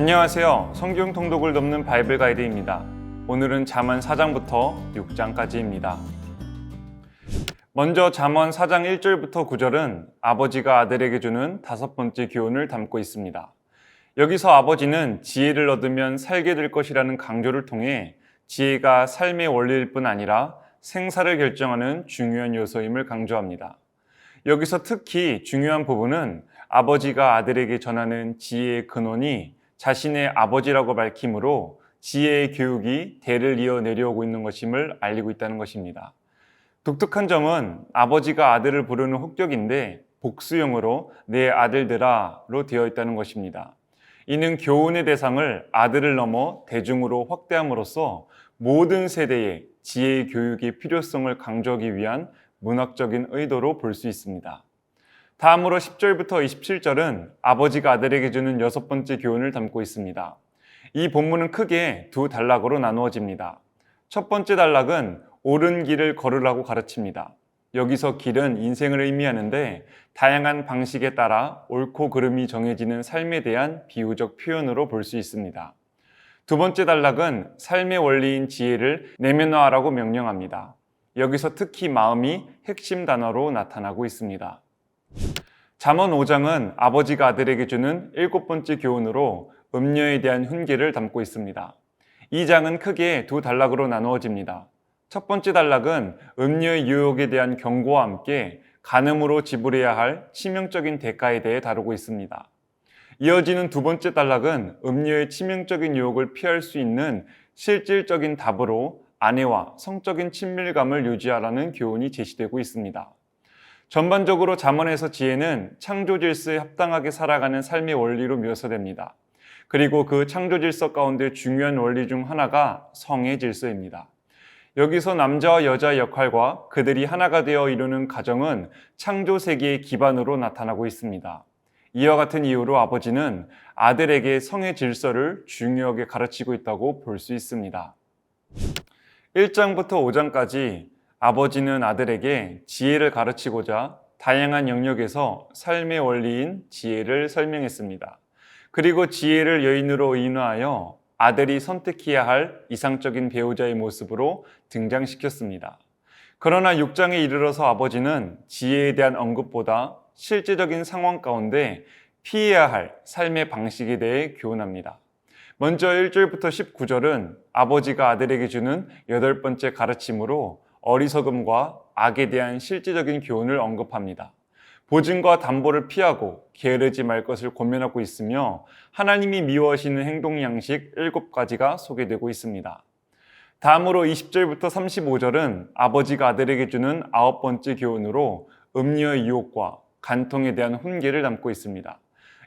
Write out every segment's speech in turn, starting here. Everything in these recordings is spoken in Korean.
안녕하세요. 성경 통독을 돕는 바이블 가이드입니다. 오늘은 잠언 4장부터 6장까지입니다. 먼저 잠언 4장 1절부터 9절은 아버지가 아들에게 주는 다섯 번째 교훈을 담고 있습니다. 여기서 아버지는 지혜를 얻으면 살게 될 것이라는 강조를 통해 지혜가 삶의 원리일 뿐 아니라 생사를 결정하는 중요한 요소임을 강조합니다. 여기서 특히 중요한 부분은 아버지가 아들에게 전하는 지혜의 근원이 자신의 아버지라고 밝히므로 지혜의 교육이 대를 이어 내려오고 있는 것임을 알리고 있다는 것입니다. 독특한 점은 아버지가 아들을 부르는 혹격인데 복수형으로 내 아들들아로 되어 있다는 것입니다. 이는 교훈의 대상을 아들을 넘어 대중으로 확대함으로써 모든 세대의 지혜의 교육의 필요성을 강조하기 위한 문학적인 의도로 볼 수 있습니다. 다음으로 10절부터 27절은 아버지가 아들에게 주는 여섯 번째 교훈을 담고 있습니다. 이 본문은 크게 두 단락으로 나누어집니다. 첫 번째 단락은 옳은 길을 걸으라고 가르칩니다. 여기서 길은 인생을 의미하는데 다양한 방식에 따라 옳고 그름이 정해지는 삶에 대한 비유적 표현으로 볼 수 있습니다. 두 번째 단락은 삶의 원리인 지혜를 내면화하라고 명령합니다. 여기서 특히 마음이 핵심 단어로 나타나고 있습니다. 잠언 5장은 아버지가 아들에게 주는 일곱 번째 교훈으로 음녀에 대한 훈계를 담고 있습니다. 이 장은 크게 두 단락으로 나누어집니다. 첫 번째 단락은 음녀의 유혹에 대한 경고와 함께 간음으로 지불해야 할 치명적인 대가에 대해 다루고 있습니다. 이어지는 두 번째 단락은 음녀의 치명적인 유혹을 피할 수 있는 실질적인 답으로 아내와 성적인 친밀감을 유지하라는 교훈이 제시되고 있습니다. 전반적으로 잠언에서 지혜는 창조 질서에 합당하게 살아가는 삶의 원리로 묘사됩니다. 그리고 그 창조 질서 가운데 중요한 원리 중 하나가 성의 질서입니다. 여기서 남자와 여자의 역할과 그들이 하나가 되어 이루는 가정은 창조 세계의 기반으로 나타나고 있습니다. 이와 같은 이유로 아버지는 아들에게 성의 질서를 중요하게 가르치고 있다고 볼 수 있습니다. 1장부터 5장까지 아버지는 아들에게 지혜를 가르치고자 다양한 영역에서 삶의 원리인 지혜를 설명했습니다. 그리고 지혜를 여인으로 인하여 아들이 선택해야 할 이상적인 배우자의 모습으로 등장시켰습니다. 그러나 6장에 이르러서 아버지는 지혜에 대한 언급보다 실제적인 상황 가운데 피해야 할 삶의 방식에 대해 교훈합니다. 먼저 1절부터 19절은 아버지가 아들에게 주는 여덟 번째 가르침으로 어리석음과 악에 대한 실제적인 교훈을 언급합니다. 보증과 담보를 피하고 게으르지 말 것을 권면하고 있으며 하나님이 미워하시는 행동 양식 7가지가 소개되고 있습니다. 다음으로 20절부터 35절은 아버지가 아들에게 주는 아홉 번째 교훈으로 음료의 유혹과 간통에 대한 훈계를 담고 있습니다.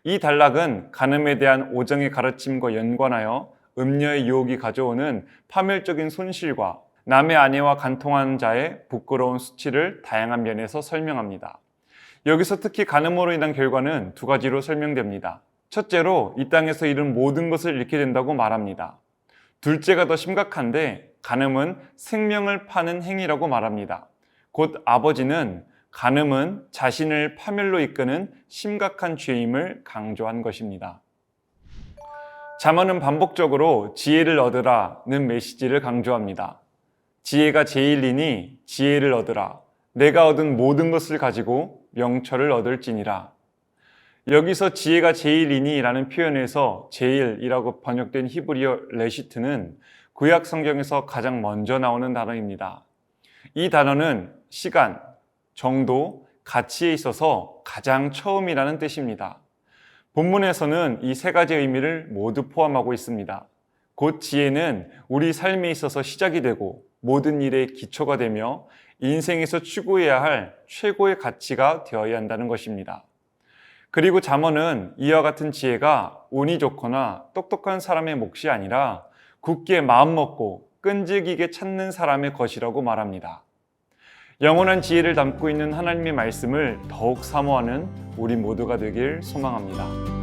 이 단락은 간음에 대한 오정의 가르침과 연관하여 음료의 유혹이 가져오는 파멸적인 손실과 남의 아내와 간통한 자의 부끄러운 수치를 다양한 면에서 설명합니다. 여기서 특히 간음으로 인한 결과는 두 가지로 설명됩니다. 첫째로 이 땅에서 잃은 모든 것을 잃게 된다고 말합니다. 둘째가 더 심각한데 간음은 생명을 파는 행위라고 말합니다. 곧 아버지는 간음은 자신을 파멸로 이끄는 심각한 죄임을 강조한 것입니다. 자문은 반복적으로 지혜를 얻으라는 메시지를 강조합니다. 지혜가 제일이니 지혜를 얻으라. 내가 얻은 모든 것을 가지고 명철을 얻을지니라. 여기서 지혜가 제일이니 라는 표현에서 제일이라고 번역된 히브리어 레시트는 구약 성경에서 가장 먼저 나오는 단어입니다. 이 단어는 시간, 정도, 가치에 있어서 가장 처음이라는 뜻입니다. 본문에서는 이 세 가지 의미를 모두 포함하고 있습니다. 곧 지혜는 우리 삶에 있어서 시작이 되고 모든 일의 기초가 되며 인생에서 추구해야 할 최고의 가치가 되어야 한다는 것입니다. 그리고 잠언은 이와 같은 지혜가 운이 좋거나 똑똑한 사람의 몫이 아니라 굳게 마음먹고 끈질기게 찾는 사람의 것이라고 말합니다. 영원한 지혜를 담고 있는 하나님의 말씀을 더욱 사모하는 우리 모두가 되길 소망합니다.